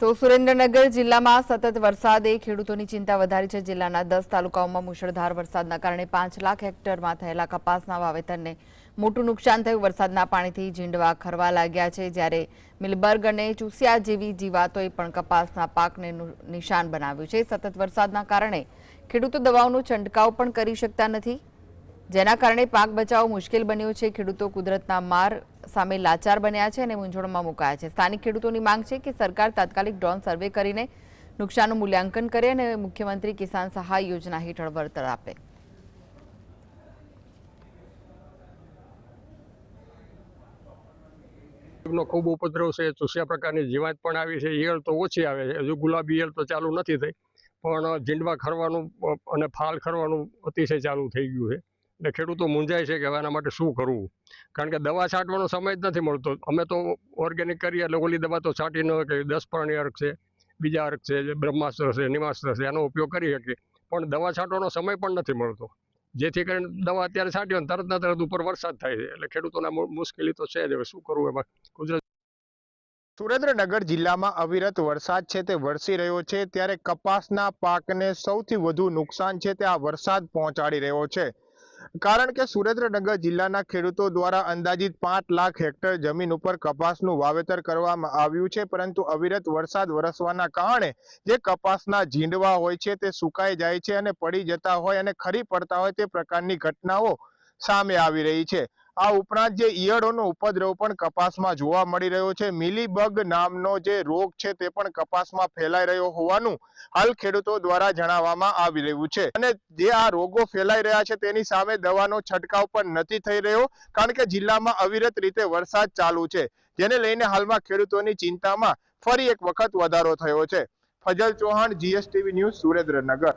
તો સુરેન્દ્રનગર જિલ્લામાં સતત વરસાદે ખેડૂતોની ચિંતા વધારી છે. જિલ્લાના દસ તાલુકાઓમાં મુશળધાર વરસાદના કારણે પાંચ લાખ હેક્ટરમાં થયેલા કપાસના વાવેતરને મોટું નુકસાન થયું. વરસાદના પાણીથી ઝીંડવા ખરવા લાગ્યા છે. જ્યારે મિલબર્ગ અને ચૂસિયા જેવી જીવાતોએ પણ કપાસના પાકને નિશાન બનાવ્યું છે. સતત વરસાદના કારણે ખેડૂતો દવાઓનો છંટકાવ પણ કરી શકતા નથી. જેના કારણે પાક બચાવ મુશ્કેલ બન્યો છે. ખેડૂતો કુદરતના માર સામે લાચાર બન્યા છે અને મૂંઝવણમાં મુકાયા છે. સ્થાનિક ખેડૂતોની માંગ છે કે સરકાર તાત્કાલિક ડ્રોન સર્વે કરીને નુકસાનનું મૂલ્યાંકન કરે અને મુખ્યમંત્રી કિસાન સહાય યોજના હેઠળ વળતર આપે. ખૂબ ઉપદ્રવ છે, ચૂસ્યા પ્રકારની જીવાત પણ આવી છે. ઈયળ તો ઓછી આવે છે. હજુ ગુલાબી ઈયળ તો ચાલુ નથી થઈ. પણ જીંડવા ખરવાનું અને ફાલ ખરવાનું અતિશય ચાલુ થઈ ગયું છે. એટલે ખેડૂતો મૂંઝાય છે કે હવે આના માટે શું કરવું? કારણ કે દવા છાંટવાનો સમય જ નથી મળતો. અમે તો ઓર્ગેનિક કરીએ એટલે ઓલી દવા તો છાંટી ન કે દસ પ્રાણી અર્ક છે, બીજા અર્ક છે, જે બ્રહ્માસ્ત્ર છે, નિમાસ્ત્ર છે એનો ઉપયોગ કરી શકીએ. પણ દવા છાંટવાનો સમય પણ નથી મળતો. જેથી કરીને દવા અત્યારે છાંટ્યો ને તરત ના તરત ઉપર વરસાદ થાય છે. એટલે ખેડૂતોને મુશ્કેલી તો છે જ. હવે શું કરવું એમાં? કુદરત સુરેન્દ્રનગર જિલ્લામાં અવિરત વરસાદ છે તે વરસી રહ્યો છે. ત્યારે કપાસના પાકને સૌથી વધુ નુકસાન છે તે આ વરસાદ પહોંચાડી રહ્યો છે. કારણ કે સુરેન્દ્રનગર જિલ્લાના ખેડૂતો દ્વારા અંદાજિત પાંચ લાખ હેક્ટર જમીન ઉપર કપાસનું વાવેતર કરવામાં આવ્યું છે, પરંતુ અવિરત વરસાદ વરસવાના કારણે જે કપાસના ઝીંડવા હોય છે તે સુકાઈ જાય છે અને પડી જતા હોય અને ખરી પડતા હોય તે પ્રકારની ઘટનાઓ સામે આવી રહી છે. આ ઉપરાંત જે ઈયળોનો ઉપદ્રવ પણ કપાસમાં જોવા મળી રહ્યો છે. મિલીબગ નામનો જે રોગ છે તે પણ કપાસમાં ફેલાઈ રહ્યો હોવાનું હાલ ખેડૂતો દ્વારા જણાવવામાં આવી રહ્યું છે. અને જે આ રોગો ફેલાઈ રહ્યા છે તેની સામે દવાનો છંટકાવ પણ નથી થઈ રહ્યો, કારણ કે જિલ્લામાં અવિરત રીતે વરસાદ ચાલુ છે. જેને લઈને હાલમાં ખેડૂતોની ચિંતામાં ફરી એક વખત વધારો થયો છે. Fazal Chauhan, GSTV news Surendranagar.